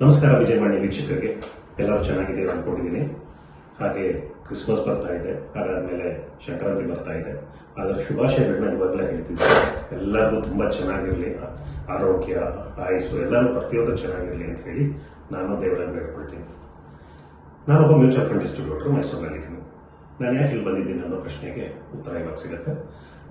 ನಮಸ್ಕಾರ ವಿಜಯವಾಣಿ ವೀಕ್ಷಕರಿಗೆ. ಎಲ್ಲರೂ ಚೆನ್ನಾಗಿದ್ದೀರಾ ಅನ್ಕೊಂಡಿದ್ದೀನಿ. ಹಾಗೆ ಕ್ರಿಸ್ಮಸ್ ಬರ್ತಾ ಇದೆ. ಅದಾದಮೇಲೆ ಸಂಕ್ರಾಂತಿ ಬರ್ತಾ ಇದೆ. ಅದರ ಶುಭಾಶಯಗಳನ್ನ ಇವಾಗಲೇ ಹೇಳ್ತಿದ್ದೆ ಎಲ್ಲರಿಗೂ ತುಂಬ ಚೆನ್ನಾಗಿರಲಿ. ಆರೋಗ್ಯ, ಆಯಸ್ಸು ಎಲ್ಲರೂ ಪ್ರತಿಯೊಂದು ಚೆನ್ನಾಗಿರಲಿ ಅಂತ ಹೇಳಿ ನಾನು ದೇವರನ್ನು ಬೇಡ್ಕೊಳ್ತೀನಿ. ನಾನೊಬ್ಬ ಮ್ಯೂಚುವಲ್ ಫಂಡ್ ಡಿಸ್ಟ್ರಿಬ್ಯೂಟರ್ ಮೈಸೂರಿನಲ್ಲಿದ್ದೀನಿ ನಾನು ಯಾಕೆ ಇಲ್ಲಿ ಬಂದಿದ್ದೀನಿ ಅನ್ನೋ ಪ್ರಶ್ನೆಗೆ ಉತ್ತರ ಇವಾಗ ಸಿಗುತ್ತೆ.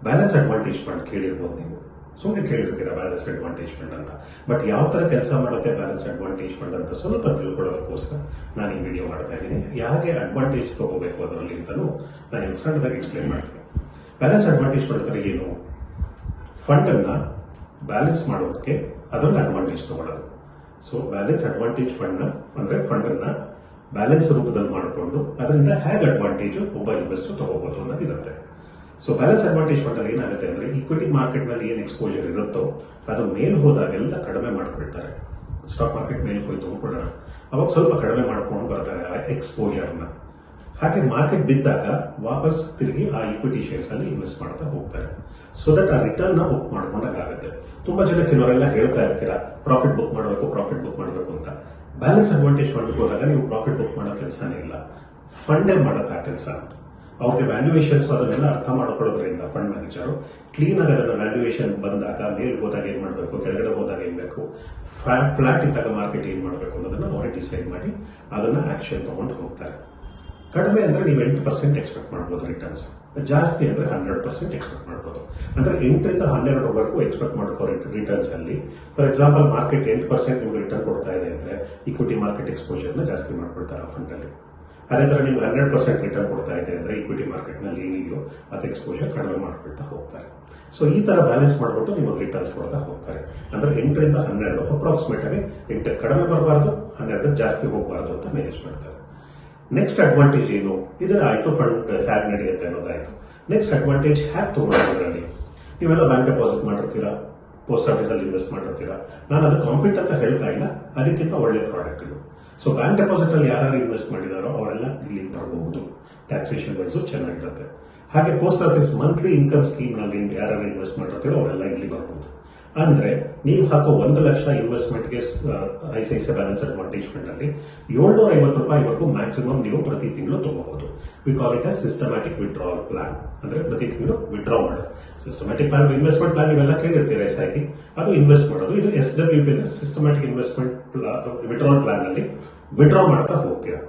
ಬ್ಯಾಲೆನ್ಸ್ ಅಡ್ವಾಂಟೇಜ್ ಫಂಡ್ ಕೇಳಿರ್ಬೋದು ನೀವು. ಸುಮ್ಮನೆ ಕೇಳಿರ್ತೀರಾ ಬ್ಯಾಲೆನ್ಸ್ ಅಡ್ವಾಂಟೇಜ್ ಫಂಡ್ ಅಂತ. ಬಟ್ ಯಾವ ಥರ ಕೆಲಸ ಮಾಡುತ್ತೆ ಬ್ಯಾಲೆನ್ಸ್ ಅಡ್ವಾಂಟೇಜ್ ಫಂಡ್ ಅಂತ ಸ್ವಲ್ಪ ತಿಳ್ಕೊಳ್ಳೋದಕ್ಕೋಸ್ಕರ ನಾನು ಈ ವಿಡಿಯೋ ಮಾಡ್ತಾ ಇದ್ದೀನಿ. ಹೇಗೆ ಅಡ್ವಾಂಟೇಜ್ ತಗೋಬೇಕು ಅದರಲ್ಲಿ ಅಂತಲೂ ನಾನು ಸಣ್ಣದಾಗಿ ಎಕ್ಸ್ಪ್ಲೈನ್ ಮಾಡ್ತೀನಿ. ಬ್ಯಾಲೆನ್ಸ್ ಅಡ್ವಾಂಟೇಜ್ ಫಂಡ್ ಅಂದರೆ ಏನು? ಫಂಡನ್ನು ಬ್ಯಾಲೆನ್ಸ್ ಮಾಡೋದಕ್ಕೆ ಅದರಲ್ಲಿ ಅಡ್ವಾಂಟೇಜ್ ತಗೊಳ್ಳೋದು. ಸೊ ಬ್ಯಾಲೆನ್ಸ್ ಅಡ್ವಾಂಟೇಜ್ ಫಂಡ್ನ ಅಂದರೆ ಫಂಡನ್ನು ಬ್ಯಾಲೆನ್ಸ್ ರೂಪದಲ್ಲಿ ಮಾಡಿಕೊಂಡು ಅದರಿಂದ ಹೇಗೆ ಅಡ್ವಾಂಟೇಜ್ ಒಬ್ಬ ಇನ್ವೆಸ್ಟರ್ ತಗೋಬಹುದು ಅನ್ನೋದಿರುತ್ತೆ ಸೊ ಬ್ಯಾಲೆನ್ಸ್ ಅಡ್ವಾಂಟೇಜ್ ಫಂಡಲ್ಲಿ ಏನಾಗುತ್ತೆ ಅಂದರೆ ಮಾರ್ಕೆಟ್ನಲ್ಲಿ ಏನು ಎಕ್ಸ್ಪೋಜರ್ ಇರುತ್ತೋ, ಅದು ಮೇಲ್ ಹೋದಾಗೆಲ್ಲ ಕಡಿಮೆ ಮಾಡ್ಕೊಳ್ತಾರೆ. ಸ್ಟಾಕ್ ಮಾರ್ಕೆಟ್ ಮೇಲೆ ಹೋಗಿ ತಗೊಂಡ್ಕೊಳ್ಳೋಣ. ಅವಾಗ ಸ್ವಲ್ಪ ಕಡಿಮೆ ಮಾಡ್ಕೊಂಡು ಬರ್ತಾರೆ ಆ ಎಕ್ಸ್ಪೋಜರ್ನ ಹಾಗೆ ಮಾರ್ಕೆಟ್ ಬಿದ್ದಾಗ ವಾಪಸ್ ತಿರುಗಿ ಆ ಇಕ್ವಿಟಿ ಶೇರ್ಸ್ ಅಲ್ಲಿ ಇನ್ವೆಸ್ಟ್ ಮಾಡ್ತಾ ಹೋಗ್ತಾರೆ. ಸೊ ದಟ್ ಆ ರಿಟರ್ನ್ನ ಬುಕ್ ಮಾಡ್ಕೊಂಡಾಗುತ್ತೆ ತುಂಬಾ ಜನ ಕೆಲವರೆಲ್ಲ ಹೇಳ್ತಾ ಇರ್ತೀರಾ ಪ್ರಾಫಿಟ್ ಬುಕ್ ಮಾಡಬೇಕು ಪ್ರಾಫಿಟ್ ಬುಕ್ ಮಾಡಬೇಕು ಅಂತ. ಬ್ಯಾಲೆನ್ಸ್ ಅಡ್ವಾಂಟೇಜ್ ಫಂಡ್ ಹೋದಾಗ ನೀವು ಪ್ರಾಫಿಟ್ ಬುಕ್ ಮಾಡೋ ಕೆಲಸನೇ ಇಲ್ಲ. ಫಂಡೇ ಮಾಡುತ್ತೆ ಆ ಕೆಲಸ. ಅವ್ರಿಗೆ ವ್ಯಾಲ್ಯೂಯೇಷನ್ಸ್ ಅದನ್ನೆಲ್ಲ ಅರ್ಥ ಮಾಡ್ಕೊಳ್ಳೋದ್ರಿಂದ ಫಂಡ್ ಮ್ಯಾನೇಜರು ಕ್ಲೀನ್ ಆಗಿ ಅದನ್ನ ವ್ಯಾಲ್ಯೂಯೇಷನ್ ಬಂದಾಗ ಮೇಲ್ ಹೋದಾಗ ಏನು ಮಾಡಬೇಕು, ಕೆಳಗಡೆ ಹೋದಾಗ ಏನ್ ಬೇಕು ಫ್ಲಾಟ್ ಇದ್ದಾಗ ಮಾರ್ಕೆಟ್ ಏನು ಮಾಡಬೇಕು ಅನ್ನೋದನ್ನ ಅವರೇ ಡಿಸೈಡ್ ಮಾಡಿ ಅದನ್ನ ಆಕ್ಷನ್ ತಗೊಂಡು ಹೋಗ್ತಾರೆ. ಕಡಿಮೆ ಅಂದ್ರೆ ನೀವು ಎಂಟು ಪರ್ಸೆಂಟ್ ಎಕ್ಸ್ಪೆಕ್ಟ್ ಮಾಡ್ಬೋದು ರಿಟರ್ನ್ಸ್ ಜಾಸ್ತಿ ಅಂದ್ರೆ ಹಂಡ್ರೆಡ್ ಪರ್ಸೆಂಟ್ ಎಕ್ಸ್ಪೆಕ್ಟ್ ಮಾಡ್ಬೋದು. ಅಂದ್ರೆ ಎಂಟರಿಂದ ಹನ್ನೆರಡರವರೆಗೂ ಎಕ್ಸ್ಪೆಕ್ಟ್ ಮಾಡ್ಕೋ ರಿಟರ್ನ್ಸ್ ಅಲ್ಲಿ. ಫಾರ್ ಎಕ್ಸಾಂಪಲ್ ಮಾರ್ಕೆಟ್ ಎಂಟು ಪರ್ಸೆಂಟ್ ನಿಮ್ಗೆ ರಿಟರ್ನ್ ಕೊಡ್ತಾ ಇದೆ ಅಂದರೆ ಇಕ್ವಿಟಿ ಮಾರ್ಕೆಟ್ ಎಕ್ಸ್ಪೋಜರ್ನ ಜಾಸ್ತಿ ಮಾಡ್ಕೊಳ್ತಾರೆ ಆ ಫಂಡ್ ಅಲ್ಲಿ. ಅದೇ ಥರ ನೀವು ಹಂಡ್ರೆಡ್ ಪರ್ಸೆಂಟ್ ರಿಟರ್ನ್ ಕೊಡ್ತಾ ಇದೆ ಅಂದ್ರೆ ಇಕ್ವಿಟಿ ಮಾರ್ಕೆಟ್ನಲ್ಲಿ ಏನಿದೆಯೋ ಅದು ಎಕ್ಸ್ಪೋಜರ್ ಕಡಿಮೆ ಮಾಡ್ಕೊಳ್ತಾ ಹೋಗ್ತಾರೆ. ಸೊ ಈ ತರ ಬ್ಯಾಲೆನ್ಸ್ ಮಾಡ್ಬಿಟ್ಟು ನಿಮಗೆ ರಿಟರ್ನ್ಸ್ ಕೊಡ್ತಾ ಹೋಗ್ತಾರೆ. ಅಂದ್ರೆ ಎಂಟರಿಂದ ಹನ್ನೆರಡು ಅಪ್ರಾಕ್ಸಿಮೇಟ್ ಆಗಿ ಎಂಟು, ಕಡಿಮೆ ಬರಬಾರ್ದು, ಹನ್ನೆರಡು ಜಾಸ್ತಿ ಹೋಗಬಾರ್ದು ಅಂತ ಮ್ಯಾನೇಜ್ ಮಾಡ್ತಾರೆ. ನೆಕ್ಸ್ಟ್ ಅಡ್ವಾಂಟೇಜ್ ಏನು? ಇದರ ಆಯಿತು ಫಂಡ್ ಹ್ಯಾಕ್ ನಡೆಯುತ್ತೆ ಅನ್ನೋದಾಯಿತು ನೆಕ್ಸ್ಟ್ ಅಡ್ವಾಂಟೇಜ್ ಹ್ಯಾಕ್ ತಗೊಳ್ಳೋದ್ರಲ್ಲಿ ನೀವೆಲ್ಲ ಬ್ಯಾಂಕ್ ಡೆಪಾಸಿಟ್ ಮಾಡಿರ್ತೀರಾ? ಪೋಸ್ಟ್ ಆಫೀಸಲ್ಲಿ ಇನ್ವೆಸ್ಟ್ ಮಾಡಿರ್ತೀರಾ? ನಾನು ಅದು ಕಾಂಪಿಟ್ ಅಂತ ಹೇಳ್ತಾ ಇಲ್ಲ. ಅದಕ್ಕಿಂತ ಒಳ್ಳೆ ಪ್ರಾಡಕ್ಟ್ ಇದು. ಸೊ ಬ್ಯಾಂಕ್ ಡೆಪಾಸಿಟ್ ಅಲ್ಲಿ ಯಾರು ಇನ್ವೆಸ್ಟ್ ಮಾಡಿದಾರೋ ಅವರೆಲ್ಲ ಇಲ್ಲಿ ಬರಬಹುದು ಟ್ಯಾಕ್ಸೇಷನ್ ವೈಸು ಚೆನ್ನಾಗಿರುತ್ತೆ. ಹಾಗೆ ಪೋಸ್ಟ್ ಆಫೀಸ್ ಮಂತ್ಲಿ ಇನ್ಕಮ್ ಸ್ಕೀಮ್ನಲ್ಲಿ ಯಾರು ಇನ್ವೆಸ್ಟ್ ಮಾಡಿರ್ತೀರೋ ಅವರೆಲ್ಲ ಇಲ್ಲಿ ಬರಬಹುದು ಅಂದ್ರೆ ನೀವು ಹಾಕೋ ಒಂದು lakh ಇನ್ವೆಸ್ಟ್ಮೆಂಟ್ಗೆ I C I C balance advantage fund ಅಲ್ಲಿ ಏಳ್ನೂರ ಐವತ್ತು ರೂಪಾಯಿವರೆಗೂ ಮ್ಯಾಕ್ಸಿಮಮ್ ನೀವು ಪ್ರತಿ ತಿಂಗಳು ತಗೋಬಹುದು. We call it a systematic withdrawal plan ಅಂದ್ರೆ ಪ್ರತಿ ತಿಂಗಳು ವಿಡ್ರಾ ಮಾಡೋದು ಸಿಸ್ಟಮ್ಯಾಟಿಕ್ ಪ್ಲಾನ್ ಇನ್ವೆಸ್ಟ್ಮೆಂಟ್ ಪ್ಲಾನ್ ನೀವೆಲ್ಲ ಕೇಳಿರ್ತೀರ ಎಸ್ ಐ ಪಿ ಅದು ಇನ್ವೆಸ್ಟ್ ಮಾಡೋದು. ಇದು S W P systematic investment withdrawal plan ಅಲ್ಲಿ ವಿಡ್ರಾ ಮಾಡ್ತಾ ಹೋಗ್ತೀರಾ.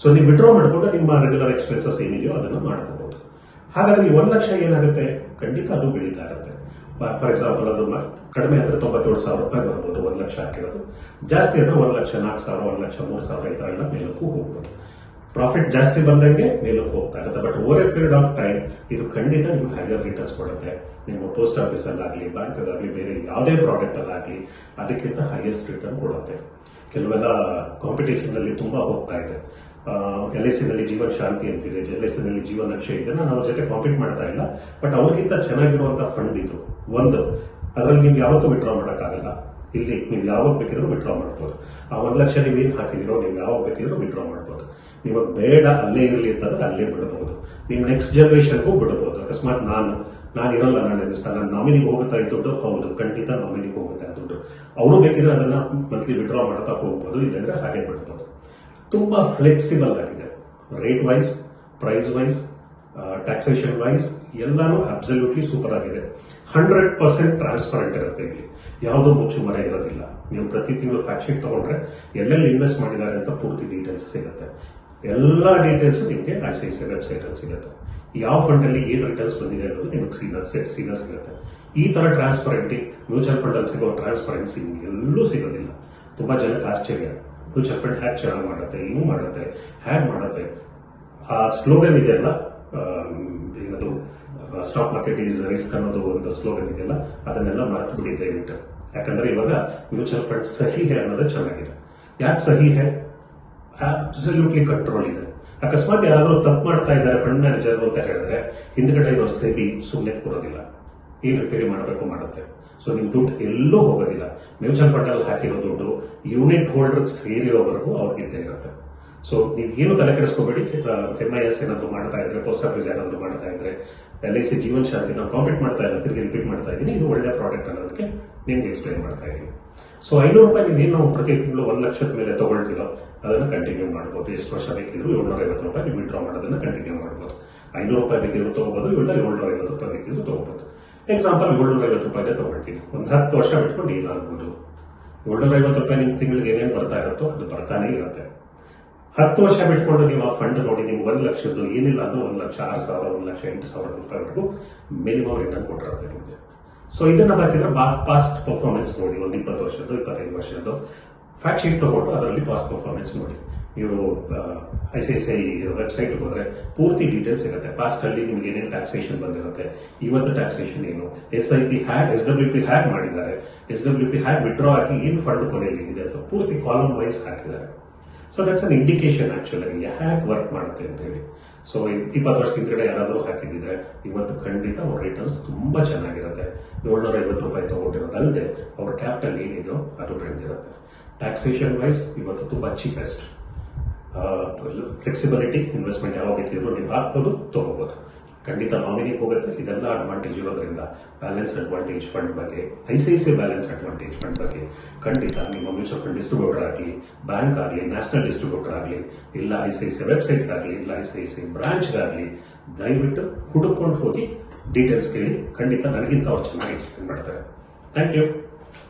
ಸೊ ನೀವು ವಿಡ್ರಾ ಮಾಡಿಕೊಂಡು ನಿಮ್ಮ ರೆಗ್ಯುಲರ್ ಎಕ್ಸ್ಪೆನ್ಸಸ್ ಏನಿದೆಯೋ ಅದನ್ನು ಮಾಡ್ಕೋಬಹುದು. ಹಾಗಾದ್ರೆ ಈ ಒಂದು ಲಕ್ಷ ಏನಾಗುತ್ತೆ? ಖಂಡಿತ ಅದು ಬೆಳೀತಾ ಇರುತ್ತೆ. ಫಾರ್ ಎಕ್ಸಾಂಪಲ್ ಅದು ಕಡಿಮೆ ಅಂದ್ರೆ ತೊಂಬತ್ತೇಳು ಸಾವಿರ ರೂಪಾಯಿ ಬರ್ಬೋದು, ಒಂದು ಲಕ್ಷ ಹಾಕಿರೋದು. ಜಾಸ್ತಿ ಅಂದ್ರೆ ಒಂದು ಲಕ್ಷ, ನಾಲ್ಕು ಸಾವಿರ, ಒಂದು ಲಕ್ಷ, ಮೂರು ಸಾವಿರ ಈ ತರ ಎಲ್ಲ ಮೇಲಕ್ಕೂ ಹೋಗ್ಬೋದು. ಪ್ರಾಫಿಟ್ ಜಾಸ್ತಿ ಬಂದಂಗೆ ಮೇಲಕ್ಕೆ ಹೋಗ್ತಾ ಇರುತ್ತೆ. But over a period of time ಇದು ಖಂಡಿತ ನಿಮ್ಗೆ ಹೈಯರ್ ರಿಟರ್ನ್ಸ್ ಕೊಡುತ್ತೆ. ನಿಮ್ಮ ಪೋಸ್ಟ್ ಆಫೀಸಲ್ಲಾಗಲಿ ಬ್ಯಾಂಕಲ್ಲಾಗಲಿ, ಬೇರೆ ಯಾವುದೇ ಪ್ರಾಡಕ್ಟ್ ಅಲ್ಲಾಗ್ಲಿ, ಅದಕ್ಕಿಂತ ಹೈಯೆಸ್ಟ್ ರಿಟರ್ನ್ ಕೊಡುತ್ತೆ. ಕೆಲವೆಲ್ಲ ಕಾಂಪಿಟೇಷನ್ ಅಲ್ಲಿ ತುಂಬಾ ಹೋಗ್ತಾ ಇದೆ. ಎಲ್ ಐ ಸಿನಲ್ಲಿ ಜೀವನ್ ಶಾಂತಿ ಅಂತಿದೆ ಎಲ್ ಎಸ್ನಲ್ಲಿ ಜೀವನ್ ನಕ್ಷೆ ಇದೆ, ನಾನು ಅವ್ರ ಜೊತೆ ಕಾಂಪೀಟ್ ಮಾಡ್ತಾ ಇಲ್ಲ. ಬಟ್ ಅವ್ರಿಗಿಂತ ಚೆನ್ನಾಗಿರುವಂತ ಫಂಡ್ ಇದು, ಒಂದು. ಅದರಲ್ಲಿ ನೀವು ಯಾವತ್ತೂ ವಿಡ್ರಾ ಮಾಡೋಕ್ಕಾಗಲ್ಲ. ಇಲ್ಲಿ ನೀವು ಯಾವಾಗ ಬೇಕಿದ್ರು ವಿಡ್ರಾ ಮಾಡ್ಬೋದು. ಆ ಒಂದು ಲಕ್ಷ ನೀವು ಏನು ಹಾಕಿದಿರೋ ನೀವು ಯಾವಾಗ ಬೇಕಿದ್ರು ವಿಡ್ರಾ ಮಾಡ್ಬೋದು. ನಿಮಗೆ ಬೇಡ, ಅಲ್ಲೇ ಇರಲಿ ಅಂತಂದ್ರೆ ಅಲ್ಲೇ ಬಿಡಬಹುದು ನೀವು ನೆಕ್ಸ್ಟ್ ಜನರೇಷನ್ಗೂ ಬಿಡಬಹುದು ಅಕಸ್ಮಾತ್ ನಾನು ನಾನು ಇರಲ್ಲ ನಾಳೆ ದಿವಸ, ನಾನು ನಾಮಿನಿಗೆ ಹೋಗುತ್ತಾ ಈ ದುಡ್ಡು, ಹೌದು, ಖಂಡಿತ ನಾಮಿನಿಗೆ ಹೋಗುತ್ತೆ ಅವರು ಬೇಕಿದ್ರೆ ಅದನ್ನ ಮಂತ್ಲಿ ವಿಡ್ರಾ ಮಾಡ್ತಾ ಹೋಗ್ಬೋದು, ಇಲ್ಲಾಂದ್ರೆ ಹಾಗೆ ಬಿಡ್ಬೋದು. ತುಂಬಾ ಫ್ಲೆಕ್ಸಿಬಲ್ ಆಗಿದೆ. Rate wise price wise taxation wise ಎಲ್ಲಾನು ಅಬ್ಸಲ್ಯೂಟ್ಲಿ ಸೂಪರ್ ಆಗಿದೆ. ಹಂಡ್ರೆಡ್ ಪರ್ಸೆಂಟ್ ಟ್ರಾನ್ಸ್ಪರೆಂಟ್ ಇರುತ್ತೆ ಇಲ್ಲಿ. ಯಾವುದೋ ಮುಚ್ಚು ಮರೆ ಇರೋದಿಲ್ಲ. ನೀವು ಪ್ರತಿ ತಿಂಗಳು ಫ್ಯಾಕ್ಟ್ ಶೀಟ್ ತಗೊಂಡ್ರೆ ಎಲ್ಲೆಲ್ಲಿ ಇನ್ವೆಸ್ಟ್ ಮಾಡಿದ್ದಾರೆ ಅಂತ ಪೂರ್ತಿ ಡೀಟೇಲ್ಸ್ ಸಿಗುತ್ತೆ. ಎಲ್ಲ ಡೀಟೇಲ್ಸ್ ನಿಮಗೆ I C I C website ಅಲ್ಲಿ ಸಿಗುತ್ತೆ. ಯಾವ ಫಂಡ್ ಅಲ್ಲಿ ಏನು ರಿಟರ್ನ್ಸ್ ಬಂದಿದೆ ಅನ್ನೋದು ನಿಮಗೆ ಸೀದಾ ಸೀದಾ ಸಿಗುತ್ತೆ. ಈ ತರ ಟ್ರಾನ್ಸ್ಪರೆಂಟಿ ಮ್ಯೂಚುವಲ್ ಫಂಡ್ ಅಲ್ಲಿ ಸಿಗೋ ಟ್ರಾನ್ಸ್ಪರೆನ್ಸಿ ಎಲ್ಲೂ ಸಿಗೋದಿಲ್ಲ. ತುಂಬಾ ಜನಕ್ಕೆ ಆಶ್ಚರ್ಯ. ಮ್ಯೂಚುವಲ್ ಎಫರ್ಟ್ ಹ್ಯಾಕ್ ಚೆನ್ನಾಗಿ ಮಾಡುತ್ತೆ ಇನ್ನು ಮಾಡುತ್ತೆ ಹ್ಯಾಕ್ ಮಾಡುತ್ತೆ. ಆ ಸ್ಲೋಗನ್ ಇದೆಯಲ್ಲ ಆಮ್, ಏನದು ಸ್ಟಾಕ್ ಮಾರ್ಕೆಟ್ ಈಸ್ ರಿಸ್ಕ್ ಅನ್ನೋದು ಒಂದು ಸ್ಲೋಗನ್ ಇದೆಯಲ್ಲ ಅದನ್ನೆಲ್ಲ ಮರೆತು ಬಿಡಿ ದಯವಿಟ್ಟು. ಯಾಕಂದ್ರೆ ಇವಾಗ ಮ್ಯೂಚುವಲ್ ಫಂಡ್ ಸಹಿ ಹೇ ಅನ್ನೋದು ಚೆನ್ನಾಗಿದೆ. ಯಾಕೆ ಸಹಿ ಹೇ? ಅಬ್ಸಲ್ಯೂಟ್ಲಿ ಕಂಟ್ರೋಲ್ ಇದೆ. ಅಕಸ್ಮಾತ್ ಯಾರಾದರೂ ತಪ್ಪು ಮಾಡ್ತಾ ಇದ್ದಾರೆ ಫಂಡ್ ಮ್ಯಾನೇಜರ್ ಅಂತ ಹೇಳಿದ್ರೆ ಹಿಂದ್ಗಡೆ ಇರೋ ಸೆಬಿ ಸುಮ್ಮನೆ ಕೂರೋದಿಲ್ಲ ಏನ್ ರಿಪೇರಿ ಮಾಡಬೇಕು ಮಾಡುತ್ತೆ. ಸೊ ನಿಮ್ಮ ದುಡ್ಡು ಎಲ್ಲೂ ಹೋಗೋದಿಲ್ಲ. ಮ್ಯೂಚುವಲ್ ಫಂಡ್ ಅಲ್ಲಿ ಹಾಕಿರೋ ದುಡ್ಡು ಯೂನಿಟ್ ಹೋಲ್ಡರ್ ಸೇರಿರೋವರೆಗೂ ಅವ್ರಿಗಿದ್ದೇ ಇರುತ್ತೆ. ಸೊ ನೀವು ಏನು ತಲೆ ಕೆಡಿಸ್ಕೋಬೇಡಿ. ಎಂ ಐ ಎಸ್ ಏನಾದರೂ ಮಾಡ್ತಾ ಇದ್ರೆ ಪೋಸ್ಟ್ ಆಫೀಸ್ ಏನಾದ್ರು ಮಾಡ್ತಾ ಇದ್ರೆ L I C Jeevan Shanti ನಾವು ಕಾಂಪೀಟ್ ಮಾಡ್ತಾ ಇಲ್ಲ, ತಿರುಗಿ ರಿಪೀಟ್ ಮಾಡ್ತಾ ಇದ್ದೀನಿ ಇದು ಒಳ್ಳೆ ಪ್ರಾಡಕ್ಟ್ ಅನ್ನೋದಕ್ಕೆ ನಿಮ್ಗೆ ಎಕ್ಸ್ಪ್ಲೈನ್ ಮಾಡ್ತಾ ಇದ್ದೀನಿ ಸೊ ಐನೂರು ರೂಪಾಯಿ ನೀವು ಏನು ಪ್ರತಿ ತಿಂಗಳು ಒಂದು ಲಕ್ಷದ ಮೇಲೆ ತಗೊಳ್ತೀರೋ, ಅದನ್ನು ಕಂಟಿನ್ಯೂ ಮಾಡ್ಬೋದು. ಎಷ್ಟು ವರ್ಷ ಬೇಕಿದ್ರು ಏಳ್ನೂರ ಐವತ್ತು ರೂಪಾಯಿ ನೀವು ವಿಡ್ರಾ ಮಾಡೋದನ್ನು ಕಂಟಿನ್ಯೂ ಮಾಡ್ಬೋದು. ಐನೂರು ರೂಪಾಯಿ ಬೇಕಿದ್ರು ತಗೋಬೋದು, ಇಲ್ಲ ಏಳ್ನೂರ ಐವತ್ತು ರೂಪಾಯಿ ಬೇಕಿದ್ರು ತಗೋಬೋದು. ಎಕ್ಸಾಂಪಲ್ ಏಳ್ನೂರ ಐವತ್ತು ರೂಪಾಯಿಗೆ ತಗೊಳ್ತೀನಿ ಒಂದು ಹತ್ತು ವರ್ಷ ಬಿಟ್ಕೊಂಡು ಇಲ್ಲ ಆಗ್ಬೋದು ಏಳ್ನೂರ ಐವತ್ತು ರೂಪಾಯಿ ನಿಮ್ಮ ತಿಂಗಳಿಗೆ ಏನೇನು ಬರ್ತಾ ಇರುತ್ತೋ ಅದು ಬರ್ತಾನೆ ಇರುತ್ತೆ ಹತ್ತು ವರ್ಷ ಬಿಟ್ಕೊಂಡು ನೀವು ಆ ಫಂಡ್ ನೋಡಿ ನಿಮ್ಗೆ ಒಂದು ಲಕ್ಷದ್ದು ಏನಿಲ್ಲ ಅಂದ್ರೆ ಒಂದು ಲಕ್ಷ ಆರು ಸಾವಿರ ಒಂದು ಲಕ್ಷ ಎಂಟು ಸಾವಿರ ರೂಪಾಯಿವರೆಗೂ ಮಿನಿಮಮ್ ರಿಟರ್ನ್ ಕೊಟ್ಟಿರುತ್ತೆ ನಿಮಗೆ ಸೊ ಇದನ್ನ ಬೇಕಿದ್ರೆ ಪಾಸ್ಟ್ ಪರ್ಫಾರ್ಮೆನ್ಸ್ ನೋಡಿ ಒಂದು ಇಪ್ಪತ್ತು ವರ್ಷದ್ದು ಇಪ್ಪತ್ತೈದು ವರ್ಷದ್ದು ಫ್ಯಾಕ್ಟ್ ಶೀಟ್ ತಗೊಂಡು ಅದರಲ್ಲಿ ಪಾಸ್ಟ್ ಪರ್ಫಾರ್ಮೆನ್ಸ್ ನೋಡಿ. ನೀವು I C I C I website ಹೋದ್ರೆ ಪೂರ್ತಿ ಡೀಟೇಲ್ಸ್ ಇರುತ್ತೆ. ಪಾಸ್ಟ್ ಅಲ್ಲಿ ನಿಮ್ಗೆ ಏನೇನು ಟ್ಯಾಕ್ಸೇಷನ್ ಬಂದಿರುತ್ತೆ, ಇವತ್ತು ಟ್ಯಾಕ್ಸೇಷನ್ ಏನು S I P hack S W P hack ಮಾಡಿದ್ದಾರೆ. S W P hack withdraw ಆಗಿ ಏನು ಫಂಡ್ ಕೊನೆಯಲ್ಲಿ ಇದೆ ಅಂತ ಪೂರ್ತಿ ಕಾಲಮ್ ವೈಸ್ ಹಾಕಿದ್ದಾರೆ. So that's an indication actually hack work ಮಾಡುತ್ತೆ ಅಂತ ಹೇಳಿ ಸೊ ಇಪ್ಪತ್ತು ವರ್ಷದ ಹಿಂದ್ಗಡೆ ಯಾರಾದರೂ ಹಾಕಿದ್ರೆ ಇವತ್ತು ಖಂಡಿತ ಅವ್ರ ರಿಟರ್ನ್ಸ್ ತುಂಬಾ ಚೆನ್ನಾಗಿರುತ್ತೆ. ಏಳ್ನೂರ ಐವತ್ತು ರೂಪಾಯಿ ತಗೊಂಡಿರೋದಲ್ಲದೆ ಅವ್ರ ಕ್ಯಾಪಿಟಲ್ ಏನಿದೆಯೋ ಅದು ಬೆಳೆದಿರುತ್ತೆ. ಟ್ಯಾಕ್ಸೇಷನ್ ವೈಸ್ ಇವತ್ತು ತುಂಬಾ ಚೀಪೆಸ್ಟ್ ಫ್ಲೆಕ್ಸಿಬಿಲಿಟಿ ಇನ್ವೆಸ್ಟ್ಮೆಂಟ್ ಯಾವಾಗ ಬೇಕಿದ್ರು ನೀವು ಹಾಕ್ಬೋದು ತಗೋಬಹುದು ಖಂಡಿತ ನಾಮಿನಿಗೆ ಹೋಗುತ್ತೆ. ಇದೆಲ್ಲ ಅಡ್ವಾಂಟೇಜ್ ಇರೋದ್ರಿಂದ ಬ್ಯಾಲೆನ್ಸ್ ಅಡ್ವಾಂಟೇಜ್ ಫಂಡ್ ಬಗ್ಗೆ I C I C balance advantage fund ಬಗ್ಗೆ ಖಂಡಿತ ನಿಮ್ಮ ಮ್ಯೂಚುವಲ್ ಫಂಡ್ ಡಿಸ್ಟ್ರಿಬ್ಯೂಟರ್ ಆಗಲಿ ಬ್ಯಾಂಕ್ ಆಗಲಿ ನ್ಯಾಷನಲ್ ಡಿಸ್ಟ್ರಿಬ್ಯೂಟರ್ ಆಗಲಿ, ಇಲ್ಲ I C I C website ಆಗಲಿ, ಇಲ್ಲ ಐ ಸಿ ಐ ಸಿ ಬ್ರಾಂಚ್ಗಾಗಲಿ ದಯವಿಟ್ಟು ಹುಡುಕೊಂಡು ಹೋಗಿ ಡೀಟೇಲ್ಸ್ ಕೇಳಿ ಖಂಡಿತ ನನಗಿಂತ ಅವ್ರು ಚೆನ್ನಾಗಿ ಎಕ್ಸ್ಪ್ಲೇನ್ ಮಾಡ್ತಾರೆ. Thank you